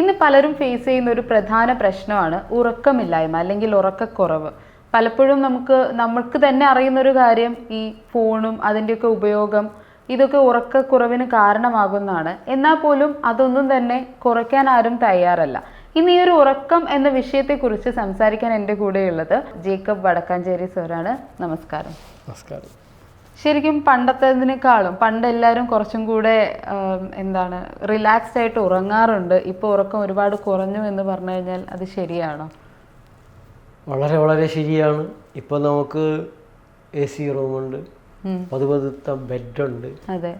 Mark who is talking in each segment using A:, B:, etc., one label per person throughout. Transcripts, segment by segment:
A: ഇന്ന് പലരും ഫേസ് ചെയ്യുന്ന ഒരു പ്രധാന പ്രശ്നമാണ് ഉറക്കമില്ലായ്മ അല്ലെങ്കിൽ ഉറക്കക്കുറവ്. പലപ്പോഴും നമുക്ക് നമ്മൾക്ക് തന്നെ അറിയുന്ന ഒരു കാര്യം ഈ ഫോണും അതിന്റെയൊക്കെ ഉപയോഗം ഇതൊക്കെ ഉറക്കക്കുറവിന് കാരണമാകുന്നതാണ്. എന്നാൽ പോലും അതൊന്നും തന്നെ കുറയ്ക്കാൻ ആരും തയ്യാറല്ല. ഇന്ന് ഈ ഒരു ഉറക്കം എന്ന വിഷയത്തെക്കുറിച്ച് സംസാരിക്കാൻ എന്റെ കൂടെയുള്ളത് ജേക്കബ് വടക്കാഞ്ചേരി സാറാണ് നമസ്കാരം.
B: നമസ്കാരം.
A: ശരിക്കും പണ്ടത്തേതിനേക്കാളും പണ്ട് എല്ലാവരും കുറച്ചും കൂടെ എന്താണ് റിലാക്സ്ഡ് ആയിട്ട് ഉറങ്ങാറുണ്ട്. ഇപ്പോൾ ഉറക്കം ഒരുപാട് കുറഞ്ഞു എന്ന് പറഞ്ഞു കഴിഞ്ഞാൽ അത് ശരിയാണോ?
B: വളരെ വളരെ ശരിയാണ്. ഇപ്പോൾ നമുക്ക് എ സി റൂമുണ്ട്. പതുപതുത്ത ബെഡുണ്ട്.
A: അതെ.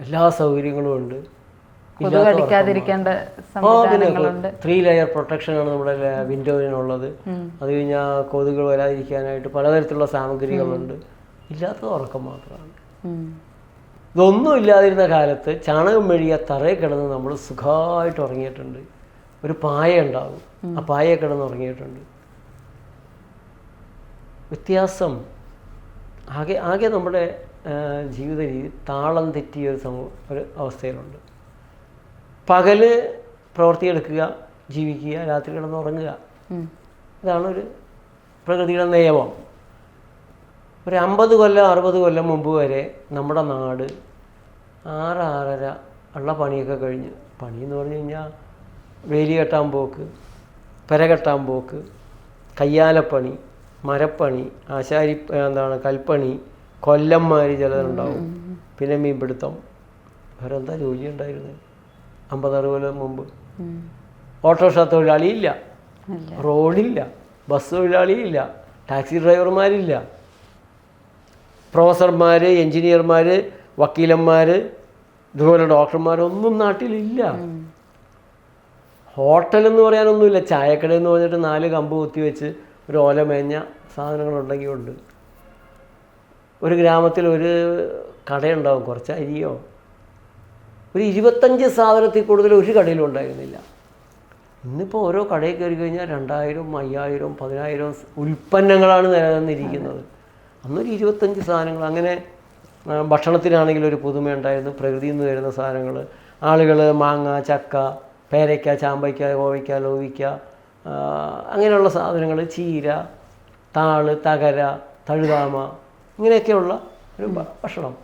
B: എല്ലാ സൗകര്യങ്ങളും ഉണ്ട്. ത്രീ ലെയർ പ്രൊട്ടക്ഷൻ ആണ് നമ്മുടെ വിൻഡോവിനുള്ളത്. അത് കഴിഞ്ഞാൽ കൊതുകൾ വരാതിരിക്കാനായിട്ട് പലതരത്തിലുള്ള സാമഗ്രികളുണ്ട്. ഇല്ലാത്തത് ഉറക്കം മാത്രമാണ്. ഇതൊന്നും ഇല്ലാതിരുന്ന കാലത്ത് ചാണകം മെഴിയ തറയിൽ കിടന്ന് നമ്മൾ സുഖമായിട്ട് ഉറങ്ങിയിട്ടുണ്ട്. ഒരു പായ ഉണ്ടാകും. ആ പായ കിടന്ന് ഉറങ്ങിയിട്ടുണ്ട്. വ്യത്യാസം. ആകെ ആകെ നമ്മുടെ ജീവിത രീതി താളം തെറ്റിയ ഒരു സമൂഹ ഒരു അവസ്ഥയിലുണ്ട്. പകൽ പ്രവർത്തിയെടുക്കുക ജീവിക്കുക രാത്രി കിടന്ന് ഉറങ്ങുക. ഇതാണ് ഒരു പ്രകൃതിയുടെ നിയമം. ഒരു അമ്പത് കൊല്ലം അറുപത് കൊല്ലം മുമ്പ് വരെ നമ്മുടെ നാട് ആറ് ആറര ഉള്ള പണിയൊക്കെ കഴിഞ്ഞ്. പണി എന്ന് പറഞ്ഞു കഴിഞ്ഞാൽ വേലി കെട്ടാൻ പോക്ക് പെര കെട്ടാൻ പോക്ക് കയ്യാലപ്പണി മരപ്പണി ആശാരി എന്താണ് കൽപ്പണി കൊല്ലന്മാർ ചിലതുണ്ടാവും പിന്നെ മീൻപിടുത്തം. വേറെ എന്താ ജോലി ഉണ്ടായിരുന്നത് അമ്പതാറ് കൊല്ലം മുമ്പ്. ഓട്ടോറിക്ഷ തൊഴിലാളിയില്ല റോഡില്ല. ബസ് തൊഴിലാളിയില്ല ടാക്സി ഡ്രൈവർമാരില്ല. പ്രൊഫസർമാർ എൻജിനീയർമാർ വക്കീലന്മാർ ഇതുപോലെ ഡോക്ടർമാരൊന്നും നാട്ടിലില്ല. ഹോട്ടൽ എന്ന് പറയാനൊന്നുമില്ല. ചായക്കട എന്ന് പറഞ്ഞിട്ട് നാല് കമ്പ് കുത്തി വെച്ച് ഒരു ഓല മേഞ്ഞ സാധനങ്ങളുണ്ടെങ്കിൽ ഉണ്ട്. ഒരു ഗ്രാമത്തിൽ ഒരു കടയുണ്ടാവും കുറച്ച് അരിയോ. ഒരു ഇരുപത്തഞ്ച് സാധനത്തിൽ കൂടുതൽ ഒരു കടയിലും ഉണ്ടായിരുന്നില്ല. ഇന്നിപ്പോൾ ഓരോ കടയിൽ കയറി കഴിഞ്ഞാൽ രണ്ടായിരം അയ്യായിരം പതിനായിരം ഉൽപ്പന്നങ്ങളാണ് നിലനിന്നിരിക്കുന്നത്. അന്നൊരു ഇരുപത്തഞ്ച് സാധനങ്ങൾ അങ്ങനെ ഭക്ഷണത്തിനാണെങ്കിലും ഒരു പുതുമ ഉണ്ടായിരുന്നു പ്രകൃതിയിൽ നിന്ന് വരുന്ന സാധനങ്ങൾ. ആളുകൾ മാങ്ങ ചക്ക പേരയ്ക്ക ചാമ്പയ്ക്ക കോവയ്ക്ക ലോവിക്ക അങ്ങനെയുള്ള സാധനങ്ങൾ ചീര താൾ തകര തഴുതാമ ഇങ്ങനെയൊക്കെയുള്ള ഒരു ഭക്ഷണം.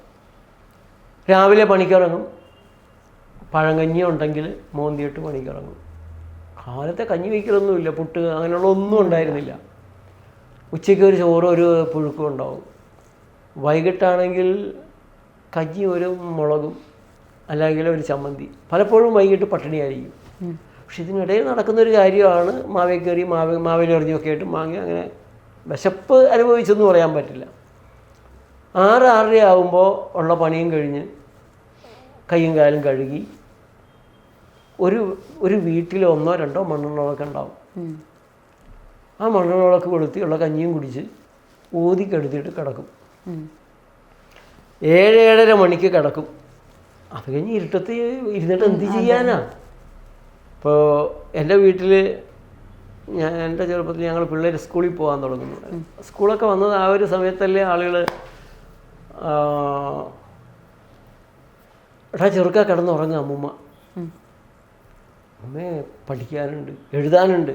B: രാവിലെ പണിക്കിറങ്ങും. പഴങ്കഞ്ഞി ഉണ്ടെങ്കിൽ മോന്തിയിട്ട് പണിക്കിറങ്ങും. കാലത്തെ കഞ്ഞി വയ്ക്കലൊന്നുമില്ല പുട്ട് അങ്ങനെയുള്ള ഒന്നും ഉണ്ടായിരുന്നില്ല. ഉച്ചയ്ക്ക് ഒരു ചോറ് ഒരു പുഴുക്കും ഉണ്ടാവും. വൈകിട്ടാണെങ്കിൽ കഞ്ഞി ഒരു മുളകും അല്ലെങ്കിൽ ഒരു ചമ്മന്തി. പലപ്പോഴും വൈകിട്ട് പട്ടിണിയായിരിക്കും പക്ഷെ ഇതിനിടയിൽ നടക്കുന്ന ഒരു കാര്യമാണ് മാവേക്കറി മാവ മാവേലെറിഞ്ഞൊക്കെ ആയിട്ട് മാങ്ങ അങ്ങനെ വിശപ്പ് അനുഭവിച്ചെന്ന് പറയാൻ പറ്റില്ല. ആറ് ആറര ആകുമ്പോൾ ഉള്ള പണിയും കഴിഞ്ഞ് കൈയും കാലും കഴുകി ഒരു ഒരു വീട്ടിൽ ഒന്നോ രണ്ടോ മണ്ണെണ്ണകളൊക്കെ ഉണ്ടാവും. ആ മണ്ണെണ്ണകളൊക്കെ കൊളുത്തി ഉള്ള കഞ്ഞിയും കുടിച്ച് ഊതിക്കെടുത്തിട്ട് കിടക്കും. ഏഴ് ഏഴര മണിക്ക് കിടക്കും. അത് കഴിഞ്ഞ് ഇരുട്ടത്ത് ഇരുന്നിട്ട് എന്ത് ചെയ്യാനാ? ഇപ്പോൾ എന്റെ വീട്ടിൽ ഞാൻ എന്റെ ചെറുപ്പത്തിൽ ഞങ്ങൾ പിള്ളേർ സ്കൂളിൽ പോകാൻ തുടങ്ങുന്നു. സ്കൂളൊക്കെ വന്നത് ആ ഒരു സമയത്തല്ലേ ആളുകൾ എടാ ചെറുക്ക കിടന്നുറങ്ങുക അമ്മൂമ്മ. അമ്മേ പഠിക്കാനുണ്ട് എഴുതാനുണ്ട്.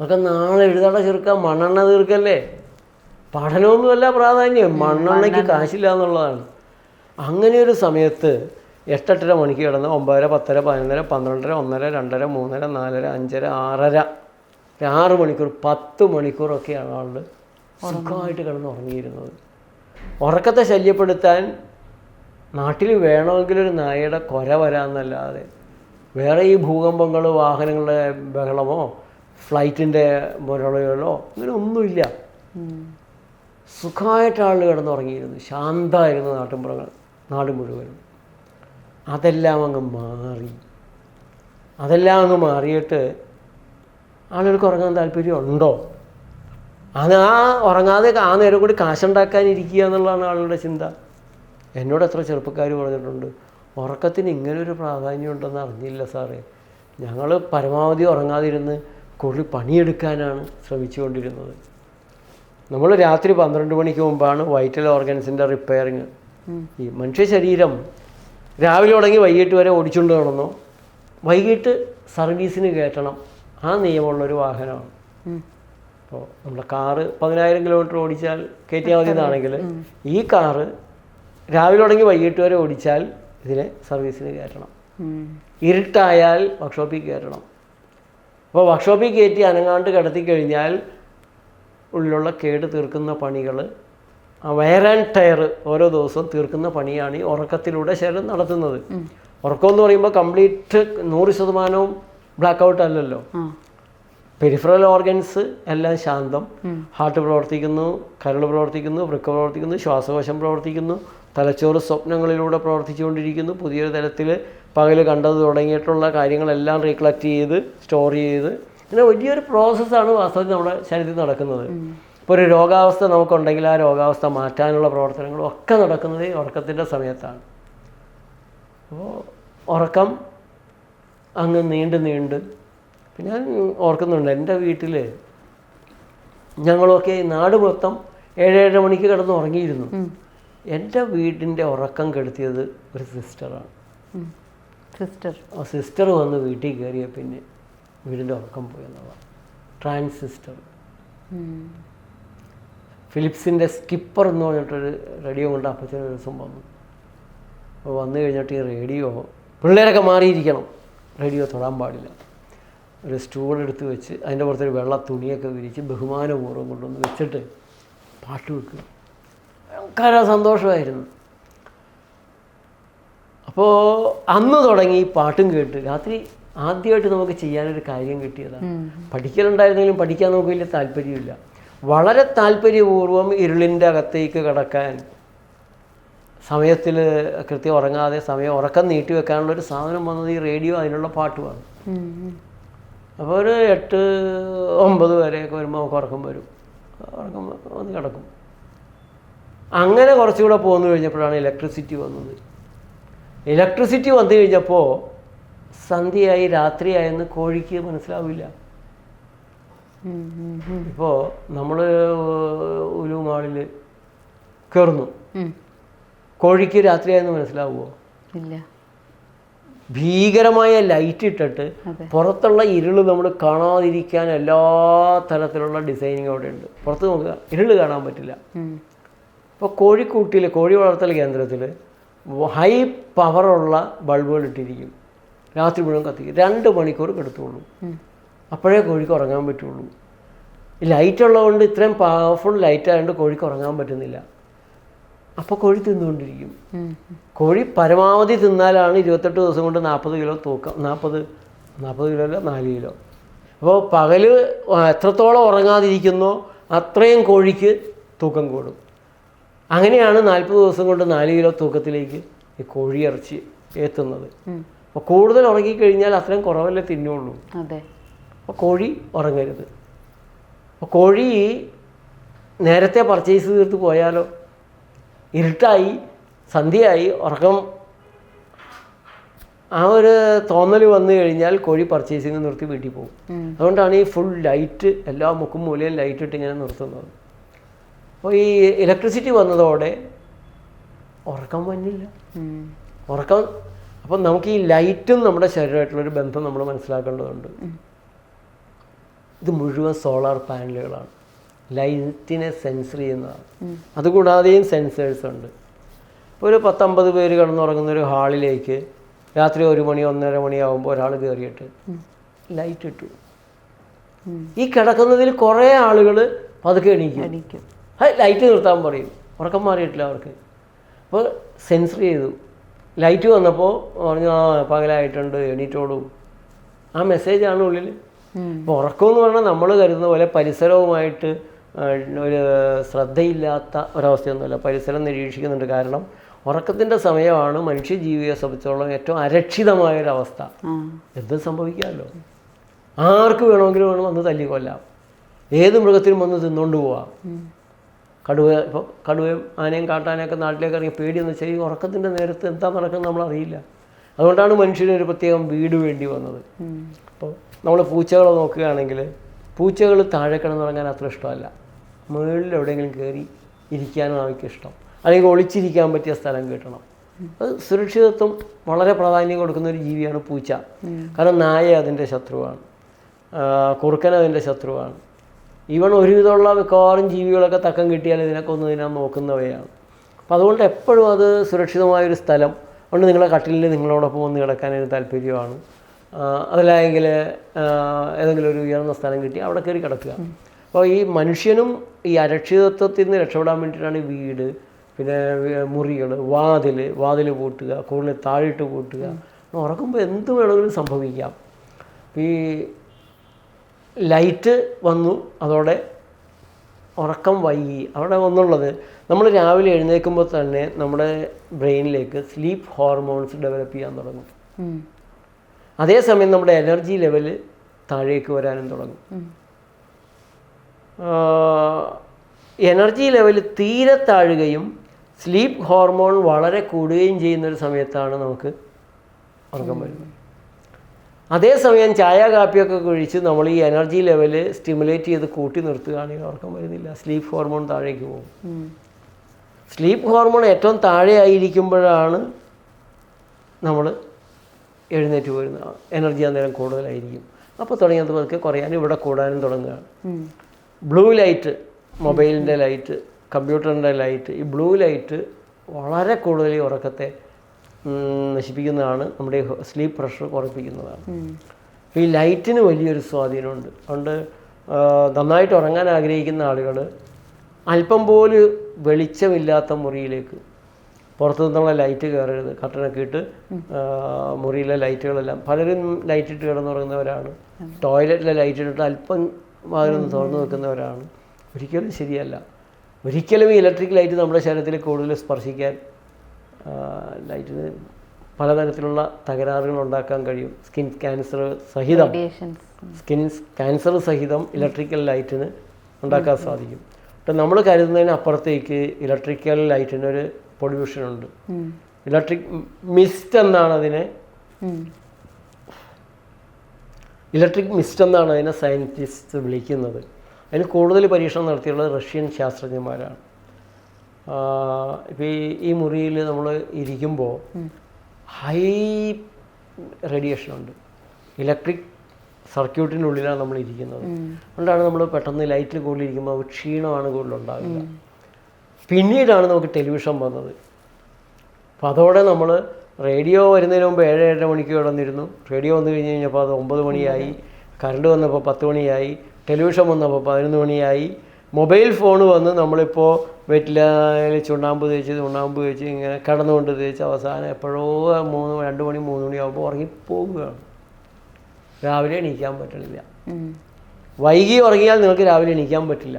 B: അതൊക്കെ നാളെ എഴുതാടെ ചെറുക്ക മണ്ണെണ്ണ തീർക്കല്ലേ? പഠനമൊന്നുമല്ല പ്രാധാന്യം. മണ്ണെണ്ണയ്ക്ക് കാശില്ല എന്നുള്ളതാണ് അങ്ങനെ ഒരു സമയത്ത് എട്ടെട്ടര മണിക്ക് കിടന്ന് ഒമ്പതര പത്തര പതിനൊന്നര പന്ത്രണ്ടര ഒന്നര രണ്ടര മൂന്നര നാലര അഞ്ചര ആറര. ആറ് മണിക്കൂർ പത്ത് മണിക്കൂറൊക്കെയാണ് ആളുടെ സുഖമായിട്ട് കിടന്ന് ഉറങ്ങിയിരുന്നത് ഉറക്കത്തെ ശല്യപ്പെടുത്താൻ നാട്ടിൽ വേണമെങ്കിൽ ഒരു നായയുടെ കൊര വരാമെന്നല്ലാതെ വേറെ ഈ ഭൂകമ്പങ്ങൾ വാഹനങ്ങളുടെ ബഹളമോ ഫ്ലൈറ്റിന്റെ മുരളകളോ അങ്ങനെ ഒന്നുമില്ല. സുഖമായിട്ട് ആൾ കിടന്നുറങ്ങിയിരുന്നു. ശാന്തമായിരുന്നു നാട്ടിൻപുറങ്ങൾ നാട് മുഴുവനും. അതെല്ലാം അങ്ങ് മാറി. അതെല്ലാം അങ്ങ് മാറിയിട്ട് ആളുകൾക്ക് ഉറങ്ങാൻ താല്പര്യമുണ്ടോ? അത് ആ ഉറങ്ങാതെ ആ നേരം കൂടി കാശുണ്ടാക്കാനിരിക്കുക എന്നുള്ളതാണ് ആളുകളുടെ ചിന്ത. എന്നോട് എത്ര ചെറുപ്പക്കാർ പറഞ്ഞിട്ടുണ്ട് ഉറക്കത്തിന് ഇങ്ങനൊരു പ്രാധാന്യം ഉണ്ടെന്ന് അറിഞ്ഞില്ല സാറേ. ഞങ്ങൾ പരമാവധി ഉറങ്ങാതിരുന്ന് കൂടുതൽ പണിയെടുക്കാനാണ് ശ്രമിച്ചുകൊണ്ടിരുന്നത്. നമ്മൾ രാത്രി പന്ത്രണ്ട് മണിക്ക് മുമ്പാണ് വൈറ്റൽ ഓർഗൻസിന്റെ റിപ്പയറിങ്. ഈ മനുഷ്യ ശരീരം രാവിലെ തുടങ്ങി വൈകിട്ട് വരെ ഓടിച്ചുകൊണ്ട് നടന്നു. വൈകിട്ട് സർവീസിന് കയറ്റണം. ആ നിയമമുള്ളൊരു വാഹനമാണ്.
A: അപ്പോൾ
B: ഇപ്പോൾ നമ്മുടെ കാറ് പതിനായിരം കിലോമീറ്റർ ഓടിച്ചാൽ കയറ്റിയാൽ മതി എന്നാണെങ്കിൽ ഈ കാറ് രാവിലെ തുടങ്ങി വൈകിട്ട് വരെ ഓടിച്ചാൽ ഇതിനെ സർവീസിന് കയറ്റണം. ഇരുട്ടായാൽ വർക്ക്ഷോപ്പിൽ കയറ്റണം. അപ്പോൾ വർക്ക്ഷോപ്പിൽ കയറ്റി അനങ്ങാണ്ട് കിടത്തി കഴിഞ്ഞാൽ ഉള്ളിലുള്ള കേട് തീർക്കുന്ന പണികൾ ആ വയർ ആൻഡ് ടയർ ഓരോ ദിവസവും തീർക്കുന്ന പണിയാണ് ഈ ഉറക്കത്തിലൂടെ ശരീരം നടത്തുന്നത്. ഉറക്കം എന്ന് പറയുമ്പോൾ കംപ്ലീറ്റ് നൂറ് ശതമാനവും ബ്ലാക്ക് ഔട്ട് അല്ലല്ലോ. പെരിഫറൽ ഓർഗൻസ് എല്ലാം ശാന്തം. ഹാർട്ട് പ്രവർത്തിക്കുന്നു കരൾ പ്രവർത്തിക്കുന്നു വൃക്ക പ്രവർത്തിക്കുന്നു ശ്വാസകോശം പ്രവർത്തിക്കുന്നു തലച്ചോറ് സ്വപ്നങ്ങളിലൂടെ പ്രവർത്തിച്ചുകൊണ്ടിരിക്കുന്നു. പുതിയൊരു തരത്തിൽ പകൽ കണ്ടത് തുടങ്ങിയിട്ടുള്ള കാര്യങ്ങളെല്ലാം റീകളക്ട് ചെയ്ത് സ്റ്റോർ ചെയ്ത്. ഇങ്ങനെ വലിയൊരു പ്രോസസ്സാണ് വാസ്തവത്തിൽ നമ്മുടെ ശരീരത്തിൽ നടക്കുന്നത്. ഇപ്പോൾ ഒരു രോഗാവസ്ഥ നമുക്കുണ്ടെങ്കിൽ ആ രോഗാവസ്ഥ മാറ്റാനുള്ള പ്രവർത്തനങ്ങളും ഒക്കെ നടക്കുന്നത് ഈ ഉറക്കത്തിന്റെ സമയത്താണ്. അപ്പോൾ ഉറക്കം അങ്ങ് നീണ്ട് നീണ്ട് പിന്നെ ഞാൻ ഓർക്കുന്നുണ്ട് എന്റെ വീട്ടിൽ ഞങ്ങളൊക്കെ നാട് മൊത്തം ഏഴേഴര മണിക്ക് കിടന്ന് ഉറങ്ങിയിരുന്നു. എന്റെ വീടിന്റെ ഉറക്കം കെടുത്തിയത് ഒരു സിസ്റ്ററാണ്
A: സിസ്റ്റർ.
B: ആ സിസ്റ്റർ വന്ന് വീട്ടിൽ കയറിയ പിന്നെ വീടിന്റെ ഉറക്കം പോയി ട്രാൻസ് ട്രാൻസിസ്റ്റർ. ഫിലിപ്സിന്റെ സ്കിപ്പർ എന്ന് പറഞ്ഞിട്ടൊരു റേഡിയോ കൊണ്ട് അപ്പച്ചൻ ഒരു ദിവസം വന്നു. അപ്പോൾ വന്നു കഴിഞ്ഞിട്ട് ഈ റേഡിയോ പിള്ളേരൊക്കെ മാറിയിരിക്കണം. റേഡിയോ തൊടാൻ പാടില്ല. ഒരു സ്റ്റൂൾ എടുത്ത് വെച്ച് അതിന്റെ പുറത്തൊരു വെള്ള തുണിയൊക്കെ വിരിച്ച് ബഹുമാനപൂർവം കൊണ്ടുവന്ന് വെച്ചിട്ട് പാട്ട് വെക്കുക. ഭയങ്കര സന്തോഷമായിരുന്നു. അപ്പോൾ അന്ന് തുടങ്ങി പാട്ടും കേട്ട് രാത്രി ആദ്യമായിട്ട് നമുക്ക് ചെയ്യാനൊരു കാര്യം കിട്ടിയതാണ് പഠിക്കലുണ്ടായിരുന്നെങ്കിലും പഠിക്കാൻ നമുക്ക് വലിയ താല്പര്യമില്ല. വളരെ താല്പര്യപൂർവം ഇരുളിന്റെ അകത്തേക്ക് കടക്കാൻ സമയത്തിൽ കൃത്യം ഉറങ്ങാതെ സമയം ഉറക്കം നീട്ടി വെക്കാനുള്ള ഒരു സാധനം വന്നത് ഈ റേഡിയോ അതിനുള്ള പാട്ടുമാണ്. അപ്പോൾ ഒരു എട്ട് ഒമ്പത് വരെയൊക്കെ വരുമ്പോൾ നമുക്ക് ഉറക്കം വരും. ഉറക്കം വന്ന് കിടക്കും. അങ്ങനെ കുറച്ചുകൂടെ പോന്നു കഴിഞ്ഞപ്പോഴാണ് ഇലക്ട്രിസിറ്റി വന്നത്. ഇലക്ട്രിസിറ്റി വന്നു കഴിഞ്ഞപ്പോൾ സന്ധ്യയായി രാത്രിയായെന്ന് കോഴിക്ക് മനസ്സിലാവില്ല. ഇപ്പോൾ നമ്മൾ ഒരു മാളിൽ കയറുന്നു കോഴിക്ക് രാത്രിയായെന്ന് മനസ്സിലാവുമോ
A: ഇല്ല.
B: ഭീകരമായ ലൈറ്റ് ഇട്ടിട്ട് പുറത്തുള്ള ഇരുൾ നമ്മൾ കാണാതിരിക്കാൻ എല്ലാ തരത്തിലുള്ള ഡിസൈനിങ് അവിടെ ഉണ്ട്. പുറത്ത് നോക്കുക ഇരുൾ കാണാൻ പറ്റില്ല.
A: അപ്പോൾ
B: ഇപ്പോൾ കോഴിക്കൂട്ടിൽ കോഴി വളർത്തൽ കേന്ദ്രത്തിൽ ഹൈ പവറുള്ള ബൾബുകൾ ഇട്ടിരിക്കും. രാത്രി മുഴുവൻ കത്തിക്കും. രണ്ട് മണിക്കൂർ കെടുത്തുള്ളൂ. അപ്പോഴേ കോഴിക്ക് ഉറങ്ങാൻ പറ്റുള്ളൂ. ലൈറ്റ് ഉള്ളതുകൊണ്ട് ഇത്രയും പവർഫുൾ ലൈറ്റ് ആയതുകൊണ്ട് കോഴിക്ക് ഉറങ്ങാൻ പറ്റുന്നില്ല. അപ്പോൾ കോഴി തിന്നുകൊണ്ടിരിക്കും. കോഴി പരമാവധി തിന്നാലാണ് ഇരുപത്തെട്ട് ദിവസം കൊണ്ട് നാൽപ്പത് കിലോ തൂക്കം. നാൽപ്പത് നാൽപ്പത് കിലോ അല്ല നാല് കിലോ. അപ്പോൾ പകൽ എത്രത്തോളം ഉറങ്ങാതിരിക്കുന്നോ അത്രയും കോഴിക്ക് തൂക്കം കൂടും. അങ്ങനെയാണ് നാൽപ്പത് ദിവസം കൊണ്ട് നാല് കിലോ തൂക്കത്തിലേക്ക് ഈ കോഴി ഇറച്ചി എത്തുന്നത്. അപ്പോൾ കൂടുതൽ ഉറങ്ങിക്കഴിഞ്ഞാൽ അത്രയും കുറവല്ലേ തിന്നുള്ളൂ.
A: അതെ.
B: അപ്പോൾ കോഴി ഉറങ്ങരുത്. അപ്പോൾ കോഴി നേരത്തെ പർച്ചേസ് തീർത്ത് പോയാലോ? ഇരുട്ടായി സന്ധ്യയായി ഉറക്കം. ആ ഒരു തോന്നൽ വന്നു കഴിഞ്ഞാൽ കോഴി പർച്ചേസിങ് നിർത്തി വീട്ടിൽ പോകും. അതുകൊണ്ടാണ് ഈ ഫുൾ ലൈറ്റ് എല്ലാ മുക്കും മൂലയും ലൈറ്റ് ഇട്ട് ഇങ്ങനെ നിർത്തുന്നത്. അപ്പോൾ ഈ ഇലക്ട്രിസിറ്റി വന്നതോടെ ഉറക്കം വന്നില്ല. ഉറക്കം അപ്പം നമുക്ക് ഈ ലൈറ്റും നമ്മുടെ ശരീരമായിട്ടുള്ളൊരു ബന്ധം നമ്മൾ മനസ്സിലാക്കേണ്ടതുണ്ട്. ഇത് മുഴുവൻ സോളാർ പാനലുകളാണ് ലൈറ്റിനെ സെൻസർ ചെയ്യുന്നതാണ്. അതുകൂടാതെയും സെൻസേഴ്സ് ഉണ്ട്. ഇപ്പോൾ ഒരു പത്തമ്പത് പേര് കിടന്നുറങ്ങുന്ന ഒരു ഹാളിലേക്ക് രാത്രി ഒരു മണി ഒന്നര മണിയാകുമ്പോൾ ഒരാൾ കയറിയിട്ട് ലൈറ്റ് ഇട്ടു. ഈ കിടക്കുന്നതിൽ കുറേ ആളുകൾ പതുക്കെ എണീക്കും. ലൈറ്റ് നിർത്താൻ പറയും. ഉറക്കം മാറിയിട്ടില്ല അവർക്ക്. അപ്പോൾ സെൻസർ ചെയ്തു. ലൈറ്റ് വന്നപ്പോൾ പറഞ്ഞു ആ പകലായിട്ടുണ്ട് എണീറ്റോടും ആ മെസ്സേജാണ് ഉള്ളിൽ. അപ്പോൾ ഉറക്കമെന്ന് പറഞ്ഞാൽ നമ്മൾ കരുതുന്ന പോലെ പരിസരവുമായിട്ട് ഒരു ശ്രദ്ധയില്ലാത്ത ഒരവസ്ഥയൊന്നുമല്ല. പരിസരം നിരീക്ഷിക്കുന്നുണ്ട്. കാരണം ഉറക്കത്തിന്റെ സമയമാണ് മനുഷ്യജീവിയെ സംബന്ധിച്ചോളം ഏറ്റവും അരക്ഷിതമായ ഒരു അവസ്ഥ
A: ആ.
B: എന്തും സംഭവിക്കാമല്ലോ? ആർക്ക് വേണമെങ്കിലും വേണം വന്ന് തല്ലിക്കൊല്ലാം. ഏത് മൃഗത്തിനും വന്ന് തിന്നുകൊണ്ട് പോവാം. കടുവ ഇപ്പോൾ കടുവയും ആനയും കാട്ടാനൊക്കെ നാട്ടിലേക്ക് ഇറങ്ങി പേടിയെന്ന് വെച്ചാൽ ഈ ഉറക്കത്തിന്റെ നേരത്ത് എന്താ നടക്കുന്നത് നമ്മളറിയില്ല. അതുകൊണ്ടാണ് മനുഷ്യന് ഒരു പ്രത്യേകം വീട് വേണ്ടി വന്നത്. അപ്പോൾ നമ്മൾ പൂച്ചകളെ നോക്കുകയാണെങ്കിൽ പൂച്ചകൾ താഴെ കിടന്നുറങ്ങാൻ അത്ര ഇഷ്ടമല്ല. മുകളിൽ എവിടെയെങ്കിലും കയറി ഇരിക്കാനും അവയ്ക്ക് ഇഷ്ടം. അല്ലെങ്കിൽ ഒളിച്ചിരിക്കാൻ പറ്റിയ സ്ഥലം കിട്ടണം. അത് സുരക്ഷിതത്വം വളരെ പ്രാധാന്യം കൊടുക്കുന്ന ഒരു ജീവിയാണ് പൂച്ച. കാരണം നായ അതിന്റെ ശത്രുവാണ്. കുറുക്കൻ അതിന്റെ ശത്രുവാണ്. ഈവൺ ഒരുവിധമുള്ള മിക്കവാറും ജീവികളൊക്കെ തക്കം കിട്ടിയാൽ ഇതിനൊക്കെ ഒന്ന് തിന്നാൻ നോക്കുന്നവയാണ്. അപ്പം അതുകൊണ്ട് എപ്പോഴും അത് സുരക്ഷിതമായൊരു സ്ഥലം. അതുകൊണ്ട് നിങ്ങളെ കട്ടിലിൽ നിങ്ങളോടൊപ്പം വന്ന് കിടക്കാൻ ഒരു താല്പര്യമാണ്. അതല്ലെങ്കിൽ ഏതെങ്കിലും ഒരു ഉയർന്ന സ്ഥലം കിട്ടി അവിടെ കയറി കിടക്കുക. അപ്പോൾ ഈ മനുഷ്യനും ഈ അരക്ഷിതത്വത്തിൽ നിന്ന് രക്ഷപ്പെടാൻ വേണ്ടിയിട്ടാണ് വീട്. പിന്നെ മുറികൾ വാതിൽ വാതിൽ പൂട്ടുക കൂടുതൽ താഴിട്ട് പൂട്ടുക. ഉറക്കുമ്പോൾ എന്ത് വേണമെങ്കിലും സംഭവിക്കാം. ഈ ലൈറ്റ് വന്നു അതോടെ ഉറക്കം വൈകി അവിടെ ഒന്നുള്ളത് നമ്മൾ രാവിലെ എഴുന്നേൽക്കുമ്പോൾ തന്നെ നമ്മുടെ ബ്രെയിനിലേക്ക് സ്ലീപ്പ് ഹോർമോൺസ് ഡെവലപ്പ് ചെയ്യാൻ തുടങ്ങും. അതേസമയം നമ്മുടെ എനർജി ലെവൽ താഴേക്ക് വരാനും തുടങ്ങും. എനർജി ലെവൽ തീരെ താഴുകയും സ്ലീപ്പ് ഹോർമോൺ വളരെ കൂടുകയും ചെയ്യുന്ന ഒരു സമയത്താണ് നമുക്ക് ഉറക്കം വരുന്നത് അതേസമയം ചായ കാപ്പിയൊക്കെ കഴിച്ച് നമ്മൾ ഈ എനർജി ലെവൽ സ്റ്റിമുലേറ്റ് ചെയ്ത് കൂട്ടി നിർത്തുകയാണെങ്കിൽ ഉറക്കം വരുന്നില്ല. സ്ലീപ്പ് ഹോർമോൺ താഴേക്ക് പോകും. സ്ലീപ്പ് ഹോർമോൺ ഏറ്റവും താഴെ ആയിരിക്കുമ്പോഴാണ് നമ്മൾ എഴുന്നേറ്റ് പോരുന്നത്. എനർജി അന്നേരം കൂടുതലായിരിക്കും. അപ്പോൾ തുടങ്ങിയത് പതുക്കെ കുറയാനും ഇവിടെ കൂടാനും തുടങ്ങുകയാണ്. ബ്ലൂ ലൈറ്റ് മൊബൈലിന്റെ ലൈറ്റ് കമ്പ്യൂട്ടറിന്റെ ലൈറ്റ് ഈ ബ്ലൂ ലൈറ്റ് വളരെ കൂടുതൽ ഉറക്കത്തെ നശിപ്പിക്കുന്നതാണ് നമ്മുടെ സ്ലീപ്പ് പ്രഷർ കുറപ്പിക്കുന്നതാണ് ഈ ലൈറ്റിന് വലിയൊരു സ്വാധീനമുണ്ട്. അതുകൊണ്ട് നന്നായിട്ട് ഉറങ്ങാൻ ആഗ്രഹിക്കുന്ന ആളുകൾ അല്പം പോലും വെളിച്ചമില്ലാത്ത മുറിയിലേക്ക് പുറത്തു നിന്നുള്ള ലൈറ്റ് കയറരുത് കട്ടനൊക്കെ ഇട്ട് മുറിയിലെ ലൈറ്റുകളെല്ലാം പലരും ലൈറ്റ് ഇട്ട് കിടന്നുറങ്ങുന്നവരാണ് ടോയ്ലറ്റിലെ ലൈറ്റ് ഇട്ടിട്ട് അല്പം വാതിലൊന്ന് തുറന്നു വെക്കുന്നവരാണ്. ഒരിക്കലും ശരിയല്ല. ഒരിക്കലും ഈ ഇലക്ട്രിക് ലൈറ്റ് നമ്മുടെ ശരീരത്തിൽ കൂടുതൽ സ്പർശിക്കാൻ ലൈറ്റിന് പലതരത്തിലുള്ള തകരാറുകൾ ഉണ്ടാക്കാൻ കഴിയും. സ്കിൻ ക്യാൻസർ സഹിതം. സ്കിൻ ക്യാൻസർ സഹിതം ഇലക്ട്രിക്കൽ ലൈറ്റിന് ഉണ്ടാക്കാൻ സാധിക്കും. പക്ഷെ നമ്മൾ കരുതുന്നതിന് അപ്പുറത്തേക്ക് ഇലക്ട്രിക്കൽ ലൈറ്റിനൊരു പൊല്യൂഷൻ ഉണ്ട്. ഇലക്ട്രിക് മിസ്റ്റ് എന്നാണ് അതിനെ ഇലക്ട്രിക് മിസ്റ്റ് എന്നാണ് അതിനെ സയന്റിസ്റ്റ് വിളിക്കുന്നത്. അതിന് കൂടുതൽ പരീക്ഷണം നടത്തിയുള്ളത് റഷ്യൻ ശാസ്ത്രജ്ഞന്മാരാണ്. ഇപ്പോൾ ഈ മുറിയിൽ നമ്മൾ ഇരിക്കുമ്പോൾ ഹൈ റേഡിയേഷൻ ഉണ്ട് ഇലക്ട്രിക് സർക്യൂട്ടിനുള്ളിലാണ് നമ്മൾ ഇരിക്കുന്നത്. അതുകൊണ്ടാണ് നമ്മൾ പെട്ടെന്ന് ലൈറ്റിൽ കൂടുതലിരിക്കുമ്പോൾ ക്ഷീണമാണ് കൂടുതൽ ഉണ്ടാകുക പിന്നീടാണ് നമുക്ക് ടെലിവിഷൻ വന്നത്. അപ്പോൾ അതോടെ നമ്മൾ റേഡിയോ വരുന്നതിന് മുമ്പ് ഏഴ് ഏഴര മണിക്ക് കിടന്നിരുന്നു റേഡിയോ വന്നു കഴിഞ്ഞ് കഴിഞ്ഞപ്പോൾ അത് ഒമ്പത് മണിയായി. കറണ്ട് വന്നപ്പോൾ പത്ത് മണിയായി. ടെലിവിഷൻ വന്നപ്പോൾ പതിനൊന്ന് മണിയായി. മൊബൈൽ ഫോൺ വന്ന് നമ്മളിപ്പോൾ വെറ്റിലയിൽ ചുണ്ണാമ്പ് തേച്ച് ചുണ്ണാമ്പ് തേച്ച് ഇങ്ങനെ കടന്നുകൊണ്ട് തേച്ച് അവസാനം എപ്പോഴോ മൂന്ന് രണ്ട് മണി മൂന്ന് മണിയാകുമ്പോൾ ഉറങ്ങിപ്പോവുകയാണ്. രാവിലെ എണീക്കാൻ പറ്റണില്ല. വൈകി ഉറങ്ങിയാൽ നിങ്ങൾക്ക് രാവിലെ എണീക്കാൻ പറ്റില്ല.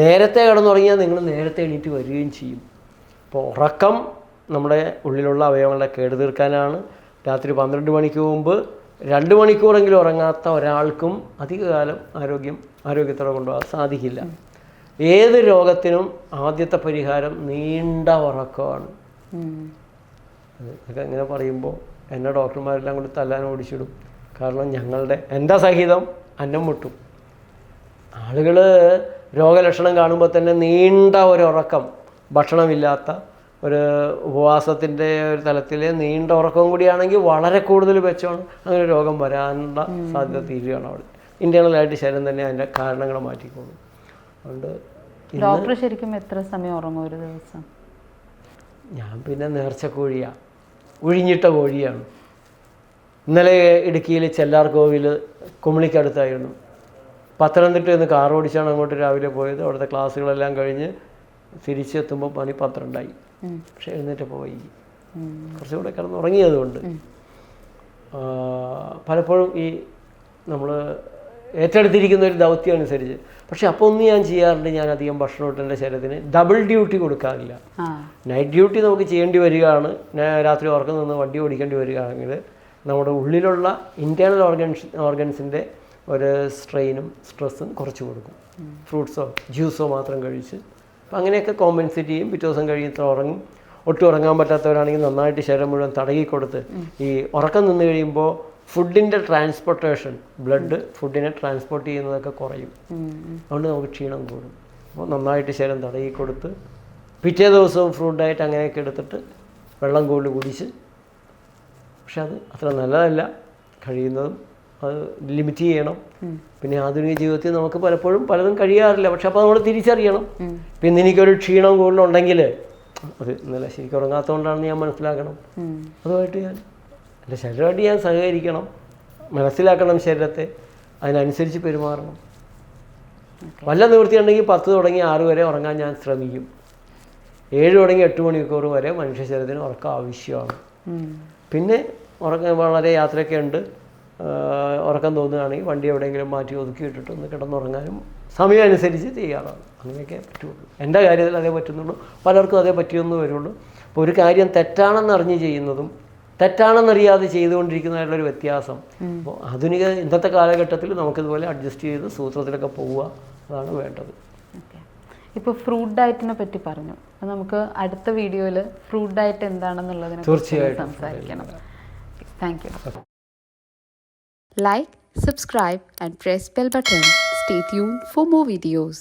B: നേരത്തെ കിടന്നുറങ്ങിയാൽ നിങ്ങൾ നേരത്തെ എണീറ്റ് വരികയും ചെയ്യും. അപ്പോൾ ഉറക്കം നമ്മുടെ ഉള്ളിലുള്ള അവയവങ്ങളെ കേടുതീർക്കാനാണ് രാത്രി പന്ത്രണ്ട് മണിക്ക് മുമ്പ് രണ്ട് മണിക്കൂറെങ്കിലും ഉറങ്ങാത്ത ഒരാൾക്കും അധികകാലം ആരോഗ്യം ആരോഗ്യത്തോടെ കൊണ്ടുപോകാൻ സാധിക്കില്ല. ഏത് രോഗത്തിനും ആദ്യത്തെ പരിഹാരം നീണ്ട ഉറക്കമാണ്. അതൊക്കെ ഇങ്ങനെ പറയുമ്പോൾ എന്നെ ഡോക്ടർമാരെല്ലാം കൂടി തല്ലാൻ ഓടിച്ചിടും. കാരണം ഞങ്ങളുടെ എന്റെ സഹിതം അന്നം മുട്ടും. ആളുകൾ രോഗലക്ഷണം കാണുമ്പോൾ തന്നെ നീണ്ട ഒരു ഉറക്കം ഭക്ഷണമില്ലാത്ത ഒരു ഉപവാസത്തിന്റെ ഒരു തലത്തിൽ നീണ്ട ഉറക്കം കൂടിയാണെങ്കിൽ വളരെ കൂടുതൽ വെച്ചാണ് അങ്ങനെ രോഗം വരാനുള്ള സാധ്യത തീരുകയാണ് അവിടെ. ഇന്റേണലായിട്ട് ശരീരം തന്നെ അതിന്റെ കാരണങ്ങൾ മാറ്റിക്കോളും. അതുകൊണ്ട്
A: ഡോക്ടർ ശരിക്കും എത്ര സമയം ഉറങ്ങും ഒരു ദിവസം?
B: ഞാൻ പിന്നെ നേർച്ച കോഴിയാണ് ഒഴിഞ്ഞിട്ട കോഴിയാണ്. ഇന്നലെ ഇടുക്കിയിൽ ചെല്ലാർ കോവിൽ കുമിളിക്കടുത്തായിരുന്നു. പത്തനംതിട്ടയിൽ നിന്ന് കാർ ഓടിച്ചാണ് അങ്ങോട്ട് രാവിലെ പോയത്. അവിടുത്തെ ക്ലാസ്സുകളെല്ലാം കഴിഞ്ഞ് തിരിച്ചെത്തുമ്പോൾ പണി പന്ത്രണ്ടായി. പക്ഷെ എഴുന്നേറ്റ്
A: പോയി.
B: കുറച്ചുകൂടെ കിടന്ന് ഉറങ്ങിയതുകൊണ്ട് പലപ്പോഴും ഈ നമ്മൾ ഏറ്റെടുത്തിരിക്കുന്ന ഒരു ദൗത്യം അനുസരിച്ച്. പക്ഷെ അപ്പോൾ ഒന്ന് ഞാൻ ചെയ്യാറുണ്ട് ഞാൻ അധികം ഭക്ഷണം കിട്ടുന്ന എന്റെ ശരീരത്തിന് ഡബിൾ ഡ്യൂട്ടി കൊടുക്കാറില്ല. നൈറ്റ് ഡ്യൂട്ടി നമുക്ക് ചെയ്യേണ്ടി വരികയാണ്. രാത്രി ഉറക്കം നിന്ന് വണ്ടി ഓടിക്കേണ്ടി വരികയാണെങ്കിൽ നമ്മുടെ ഉള്ളിലുള്ള ഇന്റേണൽ ഓർഗൻസ് ഓർഗൻസിന്റെ ഒരു സ്ട്രെയിനും സ്ട്രെസ്സും കുറച്ച് കൊടുക്കും. ഫ്രൂട്ട്സോ ജ്യൂസോ മാത്രം കഴിച്ച്. അപ്പം അങ്ങനെയൊക്കെ കോമ്പൻസേറ്റ് ചെയ്യും. പിറ്റേ ദിവസം കഴിയത്ര ഉറങ്ങും. ഒട്ടും ഉറങ്ങാൻ പറ്റാത്തവരാണെങ്കിൽ നന്നായിട്ട് ശരീരം മുഴുവൻ തടകി കൊടുത്ത് ഈ ഉറക്കം നിന്ന് കഴിയുമ്പോൾ ഫുഡിന്റെ ട്രാൻസ്പോർട്ടേഷൻ ബ്ലഡ് ഫുഡിനെ ട്രാൻസ്പോർട്ട് ചെയ്യുന്നതൊക്കെ കുറയും. അതുകൊണ്ട് നമുക്ക് ക്ഷീണം കൂടും. അപ്പോൾ നന്നായിട്ട് ശരം തടകി കൊടുത്ത് പിറ്റേ ദിവസവും ഫ്രൂട്ട് ഡയറ്റ് അങ്ങനെയൊക്കെ എടുത്തിട്ട് വെള്ളം കൂടി കുടിച്ച് പക്ഷെ അത് അത്ര നല്ലതല്ല. കഴിയുന്നതും അത് ലിമിറ്റ് ചെയ്യണം. പിന്നെ ആധുനിക ജീവിതത്തിൽ നമുക്ക് പലപ്പോഴും പലതും കഴിയാറില്ല. പക്ഷെ അപ്പോൾ നമ്മൾ തിരിച്ചറിയണം. പിന്നെ എനിക്കൊരു ക്ഷീണം കൂടുതലുണ്ടെങ്കിൽ അത് നല്ല ശരിക്കും ഉറങ്ങാത്തതുകൊണ്ടാണെന്ന് ഞാൻ മനസ്സിലാക്കണം. അതുമായിട്ട് ഞാൻ എന്റെ ശരീരമായിട്ട് ഞാൻ സഹകരിക്കണം. മനസ്സിലാക്കണം ശരീരത്തെ. അതിനനുസരിച്ച് പെരുമാറണം. വല്ല നിവൃത്തിയുണ്ടെങ്കിൽ പത്ത് തുടങ്ങി ആറ് വരെ ഉറങ്ങാൻ ഞാൻ ശ്രമിക്കും. ഏഴ് തുടങ്ങി എട്ട് മണിക്കൂർ വരെ മനുഷ്യ ശരീരത്തിന് ഉറക്കം ആവശ്യമാണ്. പിന്നെ ഉറക്കം വളരെ യാത്രയൊക്കെ ഉണ്ട്. ഉറക്കം തോന്നുകയാണെങ്കിൽ വണ്ടി എവിടെയെങ്കിലും മാറ്റി ഒതുക്കി ഒന്ന് കിടന്നുറങ്ങാനും സമയം അനുസരിച്ച് ചെയ്യാറാണ്. അങ്ങനെയൊക്കെ പറ്റുള്ളൂ. എന്റെ കാര്യത്തിൽ അതേ പറ്റുന്നുള്ളൂ. പലർക്കും അതേ പറ്റിയെന്ന് വരുള്ളൂ. അപ്പോൾ ഒരു കാര്യം തെറ്റാണെന്ന് അറിഞ്ഞ് ചെയ്യുന്നതും തെറ്റാണെന്നറിയാതെ ചെയ്തുകൊണ്ടിരിക്കുന്നതായിട്ടുള്ളൊരു വ്യത്യാസം. അപ്പോൾ ആധുനിക ഇന്നത്തെ കാലഘട്ടത്തിൽ നമുക്കിതുപോലെ അഡ്ജസ്റ്റ് ചെയ്ത് സൂത്രത്തിലൊക്കെ പോവുക അതാണ് വേണ്ടത്.
A: ഓക്കെ ഇപ്പോൾ ഫ്രൂട്ട് ഡയറ്റിനെ പറ്റി പറഞ്ഞു. അപ്പോൾ നമുക്ക് അടുത്ത വീഡിയോയിൽ ഫ്രൂട്ട് ഡയറ്റ് എന്താണെന്നുള്ളതിനെ
B: തീർച്ചയായിട്ടും.
A: സംസാരിക്കണം. Thank you
C: like subscribe and press bell button stay tune for more videos.